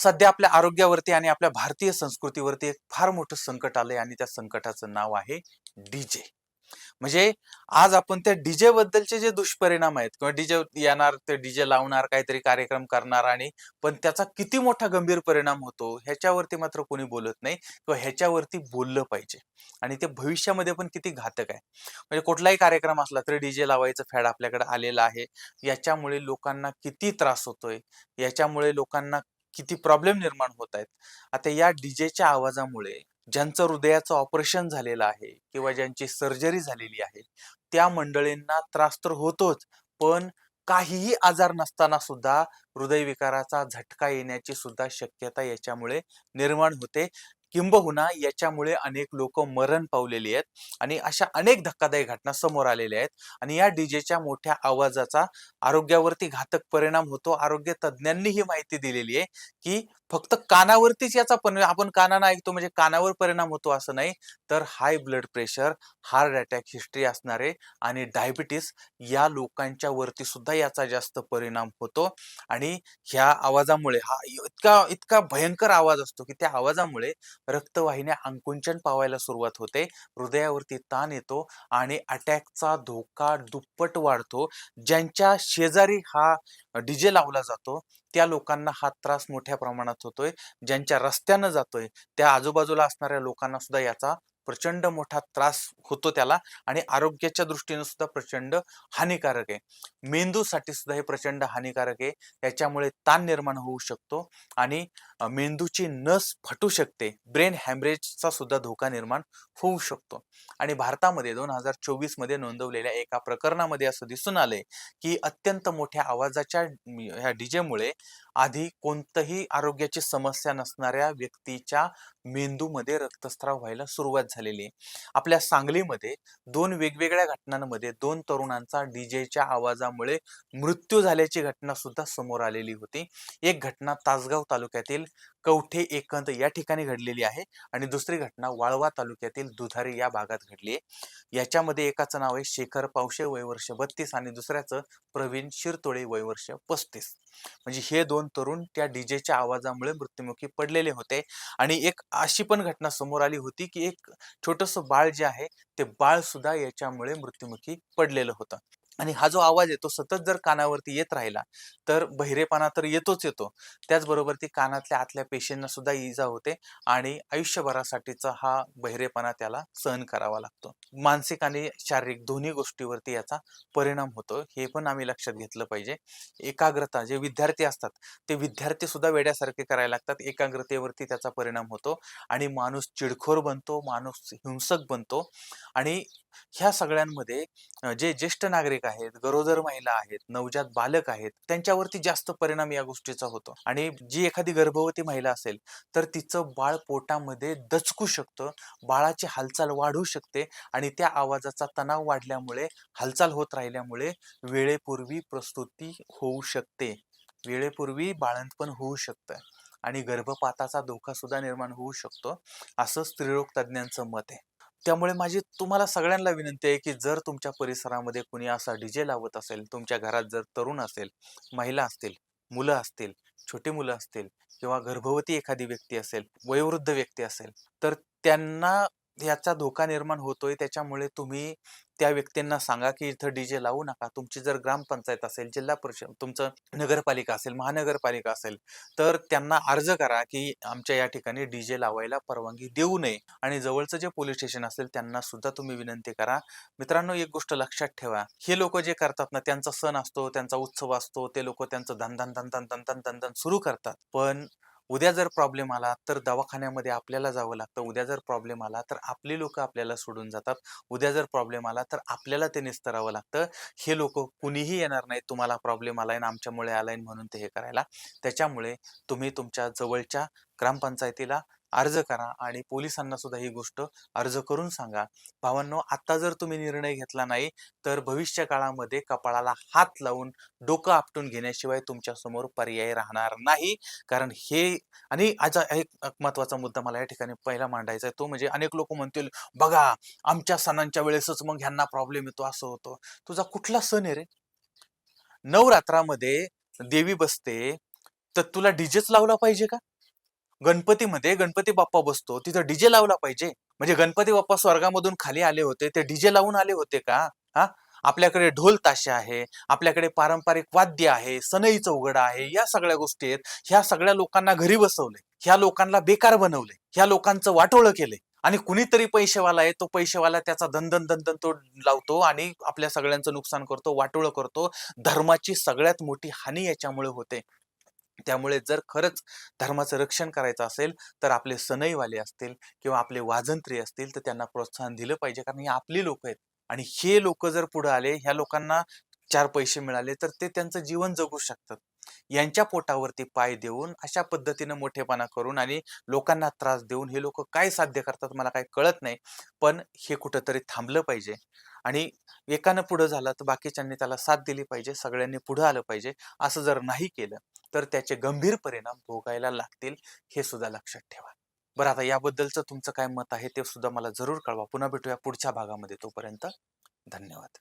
सध्या आपल्या आरोग्यावरती आणि आपल्या भारतीय संस्कृतीवरती एक फार मोठं संकट आलंय आणि त्या संकटाचं नाव आहे डीजे. म्हणजे आज आपण त्या डीजे बद्दलचे जे दुष्परिणाम आहेत किंवा डीजे येणार ते डीजे लावणार काहीतरी कार्यक्रम करणार आणि पण त्याचा किती मोठा गंभीर परिणाम होतो ह्याच्यावरती मात्र कोणी बोलत नाही किंवा ह्याच्यावरती बोललं पाहिजे. आणि ते भविष्यामध्ये पण किती घातक आहे. म्हणजे कुठलाही कार्यक्रम असला तरी डीजे लावायचं फॅड आपल्याकडे आलेला आहे. याच्यामुळे लोकांना किती त्रास होतोय? याच्यामुळे लोकांना किती प्रॉब्लेम निर्माण होत आहेत. आता या डीजेच्या आवाजामुळे ज्यांचं हृदयाचं ऑपरेशन झालेलं आहे किंवा ज्यांची सर्जरी झालेली आहे त्या मंडळींना त्रास तर होतोच पण काहीही आजार नसताना सुद्धा हृदयविकाराचा झटका येण्याची सुद्धा शक्यता याच्यामुळे निर्माण होते. किंबहुना याच्यामुळे अनेक लोक मरण पावलेली आहेत आणि अशा अनेक धक्कादायक घटना समोर आलेल्या आहेत आणि या डीजेच्या मोठ्या आवाजाचा आरोग्यावरती घातक परिणाम होतो. आरोग्य तज्ज्ञांनी ही माहिती दिलेली आहे की फक्त कानावरतीच याचा परिणाम आपण कानानं ऐकतो म्हणजे कानावर परिणाम होतो असं नाही. तर high blood pressure heart attack history असणारे आणि डायबिटीस या लोकांच्या वरती सुद्धा याचा जास्त परिणाम होतो. आणि ह्या आवाजामुळे हा इतका इतका भयंकर आवाज असतो की त्या आवाजामुळे रक्तवाहिन्या अंकुंचन पावायला सुरुवात होते. हृदयावरती ताण येतो आणि अटॅकचा धोका दुप्पट वाढतो. ज्यांच्या शेजारी हा डीजे लावला जातो त्या लोकांना हा त्रास मोठ्या प्रमाणात होतोय. ज्यांच्या रस्त्यानं जातोय त्या आजूबाजूला असणाऱ्या लोकांना सुद्धा याचा प्रचंड मोठा त्रास होतो त्याला आणि आरोग्याच्या दृष्टीने सुद्धा प्रचंड हानिकारक आहे. मेंदूसाठी सुद्धा हे प्रचंड हानिकारक आहे. याच्यामुळे ताण निर्माण होऊ शकतो आणि मेंदूची नस फटू शकते. ब्रेन हॅमरेजचा सुद्धा धोका निर्माण होऊ शकतो. आणि भारतामध्ये दोन हजार चोवीसमध्ये नोंदवलेल्या एका प्रकरणामध्ये असं दिसून आलंय की अत्यंत मोठ्या आवाजाच्या ह्या डीजेमुळे आधी कोणतंही आरोग्याची समस्या नसणाऱ्या व्यक्तीच्या मेंदूमध्ये रक्तस्राव व्हायला सुरुवात झालेली आहे. आपल्या सांगलीमध्ये दोन वेगवेगळ्या घटनांमध्ये दोन तरुणांचा डीजेच्या आवाजामुळे मृत्यू झाल्याची घटना सुद्धा समोर आलेली होती. एक घटना तासगाव तालुक्यातील कवठे एकंद या ठिकाणी घडलेली आहे आणि दुसरी घटना वाळवा तालुक्यातील दुधारी या भागात घडली आहे. याच्यामध्ये एकाचं नाव आहे शेखर पावशे वयवर्ष बत्तीस आणि दुसऱ्याचं प्रवीण शिरतोळे वयवर्ष पस्तीस. म्हणजे हे दोन तरुण त्या डीजेच्या आवाजामुळे मृत्युमुखी पडलेले होते आणि एक अशी पण घटना समोर आली होती की एक छोटस बाळ जे आहे ते बाळ सुद्धा याच्यामुळे मृत्युमुखी पडलेलं होतं. आणि हा जो आवाज येतो सतत जर कानावरती येत राहिला तर बहिरेपणा तर येतोच येतो. त्याचबरोबर ती कानातल्या आतल्या पेशींना सुद्धा इजा होते आणि आयुष्यभरासाठीचा हा बहिरेपणा त्याला सहन करावा लागतो. मानसिक आणि शारीरिक दोन्ही गोष्टीवरती याचा परिणाम होतो. हे पण आम्ही लक्षात घेतलं पाहिजे. एकाग्रता जे विद्यार्थी असतात ते विद्यार्थी सुद्धा वेड्यासारखे करायला लागतात. एकाग्रतेवरती त्याचा परिणाम होतो आणि माणूस चिडखोर बनतो माणूस हिंसक बनतो आणि ह्या सगळ्यांमध्ये जे ज्येष्ठ नागरिक आहेत गरोदर महिला आहेत नवजात बालक आहेत त्यांच्यावरती जास्त परिणाम या गोष्टीचा होतो. आणि जी एखादी गर्भवती महिला असेल तर तिचं बाळ पोटामध्ये दचकू शकतं बाळाची हालचाल वाढू शकते आणि त्या आवाजाचा तणाव वाढल्यामुळे हालचाल होत राहिल्यामुळे वेळेपूर्वी प्रस्तुती होऊ शकते. वेळेपूर्वी बाळंतपण होऊ शकतं आणि गर्भपाताचा धोका सुद्धा निर्माण होऊ शकतो असं स्त्रीरोग तज्ज्ञांचं मत आहे. त्यामुळे माझी तुम्हाला सगळ्यांना विनंती आहे की जर तुमच्या परिसरामध्ये कुणी असा डीजे लावत असेल तुमच्या घरात जर तरुण असेल महिला असतील मुलं असतील छोटी मुलं असतील किंवा गर्भवती एखादी व्यक्ती असेल वयोवृद्ध व्यक्ती असेल तर त्यांना याचा धोका निर्माण होतोय. त्याच्यामुळे तुम्ही त्या व्यक्तींना सांगा की इथं डीजे लावू नका. तुमची जर ग्रामपंचायत असेल जिल्हा परिषद तुमचं नगरपालिका असेल महानगरपालिका असेल तर त्यांना अर्ज करा की आमच्या या ठिकाणी डीजे लावायला परवानगी देऊ नये. आणि जवळचं जे पोलीस स्टेशन असेल त्यांना सुद्धा तुम्ही विनंती करा. मित्रांनो एक गोष्ट लक्षात ठेवा. हे लोक जे करतात ना त्यांचा सण असतो त्यांचा उत्सव असतो ते लोक त्यांचं धन दंतान तंदण सुरू करतात. पण उद्या जर प्रॉब्लेम आला तर दवाखान्यामध्ये आपल्याला जावं लागतं. उद्या जर प्रॉब्लेम आला तर आपली लोक आपल्याला सोडून जातात. उद्या जर प्रॉब्लेम आला तर आपल्याला ते निस्तरावं लागतं. हे लोक कुणीही येणार नाहीत तुम्हाला प्रॉब्लेम आलाय ना आमच्यामुळे आलाय म्हणून ते हे करायला. त्याच्यामुळे तुम्ही तुमच्या जवळच्या ग्रामपंचायतीला अर्ज करा आणि पोलिसांना सुद्धा ही गोष्ट अर्ज करून सांगा. भावांनो आता जर तुम्ही निर्णय घेतला नाही तर भविष्य काळामध्ये कपाळाला हात लावून डोकं आपटून घेण्याशिवाय तुमच्यासमोर पर्याय राहणार नाही. कारण हे आणि आज एक महत्त्वाचा मुद्दा मला या ठिकाणी पहिला मांडायचा आहे. तो म्हणजे अनेक लोक म्हणतील बघा आमच्या सणांच्या वेळेसच मग ह्यांना प्रॉब्लेम येतो असं होतं. तुझा कुठला सण आहे रे? नवरात्रामध्ये देवी बसते तर तुला डीजेच लावला पाहिजे का? गणपतीमध्ये गणपती बाप्पा बसतो. तिथं डीजे लावला पाहिजे. म्हणजे गणपती बाप्पा स्वर्गामधून खाली आले होते. ते डीजे लावून आले होते का? हा? आपल्याकडे ढोल ताशे आहे. आपल्याकडे पारंपरिक वाद्य आहे. सनई चौघडा आहे. या सगळ्या गोष्टी आहेत. ह्या सगळ्या लोकांना घरी बसवले ह्या लोकांना बेकार बनवले ह्या लोकांचं वाटोळं केलंय. आणि कुणीतरी पैसेवाला आहे. तो पैसेवाला त्याचा दंदन दंदन तो लावतो आणि आपल्या सगळ्यांचं नुकसान करतो वाटोळं करतो. धर्माची सगळ्यात मोठी हानी याच्यामुळे होते. त्यामुळे जर खरंच धर्माचं रक्षण करायचं असेल तर आपले सनईवाले असतील किंवा आपले वाजंत्री असतील तर त्यांना प्रोत्साहन दिलं पाहिजे. कारण हे आपली लोक आहेत. आणि हे लोक जर पुढे आले ह्या लोकांना चार पैसे मिळाले तर ते त्यांचं जीवन जगू शकतात. यांच्या पोटावरती पाय देऊन अशा पद्धतीनं मोठेपणा करून आणि लोकांना त्रास देऊन हे लोक काय साध्य करतात मला काही कळत नाही. पण हे कुठंतरी थांबलं पाहिजे आणि एकानं पुढं झालं तर बाकीच्यांनी त्याला साथ दिली पाहिजे सगळ्यांनी पुढं आलं पाहिजे असं जर नाही केलं तर त्याचे गंभीर परिणाम भोगायला लागतील हे सुद्धा लक्षात ठेवा. बरं आता याबद्दलचं तुमचं काय मत आहे ते सुद्धा मला जरूर कळवा. पुन्हा भेटूया पुढच्या भागामध्ये तोपर्यंत. धन्यवाद.